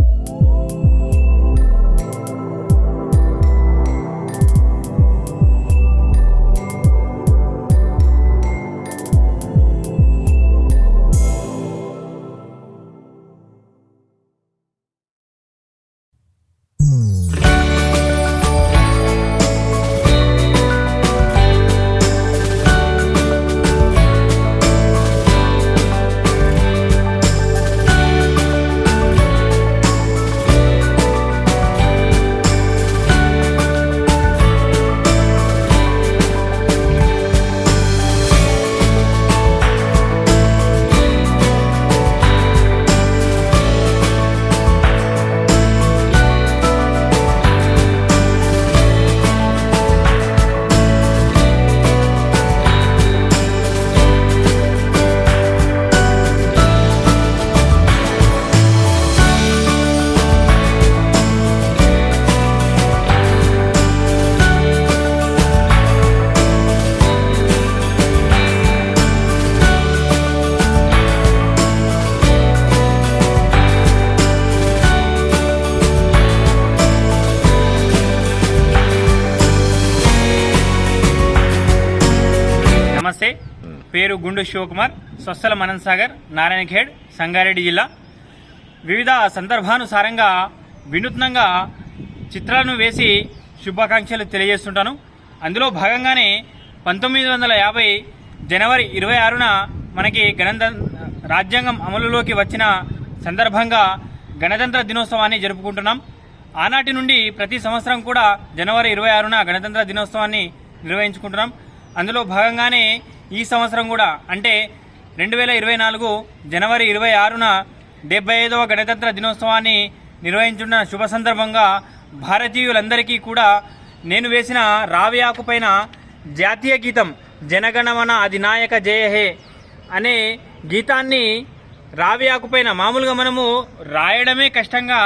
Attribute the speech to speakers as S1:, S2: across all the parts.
S1: you పేరు గుండు శివకుమార్ స్వస్థల మనన్ సాగర్ నారాయణఖేడ్ సంగారెడ్డి జిల్లా. వివిధ సందర్భానుసారంగా వినూత్నంగా చిత్రాలను వేసి శుభాకాంక్షలు తెలియజేస్తుంటాను. అందులో భాగంగానే పంతొమ్మిది వందల యాభై జనవరి ఇరవై ఆరున మనకి గణత రాజ్యాంగం అమలులోకి వచ్చిన సందర్భంగా గణతంత్ర దినోత్సవాన్ని జరుపుకుంటున్నాం. ఆనాటి నుండి ప్రతి సంవత్సరం కూడా జనవరి ఇరవై ఆరున గణతంత్ర దినోత్సవాన్ని నిర్వహించుకుంటున్నాం. అందులో భాగంగానే ఈ సంవత్సరం కూడా అంటే రెండు వేల ఇరవై నాలుగు జనవరి ఇరవై ఆరున డెబ్బై ఐదవ గణతంత్ర దినోత్సవాన్ని నిర్వహించున్న శుభ సందర్భంగా భారతీయులందరికీ కూడా నేను వేసిన రావి ఆకుపైన జాతీయ గీతం జనగణమన అధినాయక జయ హే అనే గీతాన్ని రావి ఆకుపైన మామూలుగా మనము రాయడమే కష్టంగా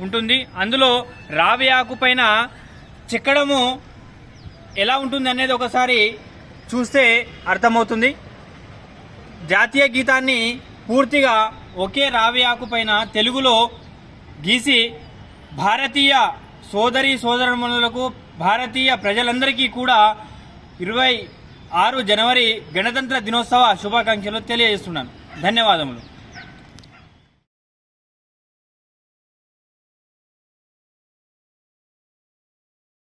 S1: ఉంటుంది. అందులో రావి ఆకుపైన చెక్కడము ఎలా ఉంటుంది అనేది ఒకసారి చూస్తే అర్థమవుతుంది. జాతీయ గీతాన్ని పూర్తిగా ఒకే రావి ఆకుపైన తెలుగులో గీసి భారతీయ సోదరి సోదరములకు భారతీయ ప్రజలందరికీ కూడా ఇరవై ఆరు జనవరి గణతంత్ర దినోత్సవ శుభాకాంక్షలు తెలియజేస్తున్నాను. ధన్యవాదములు.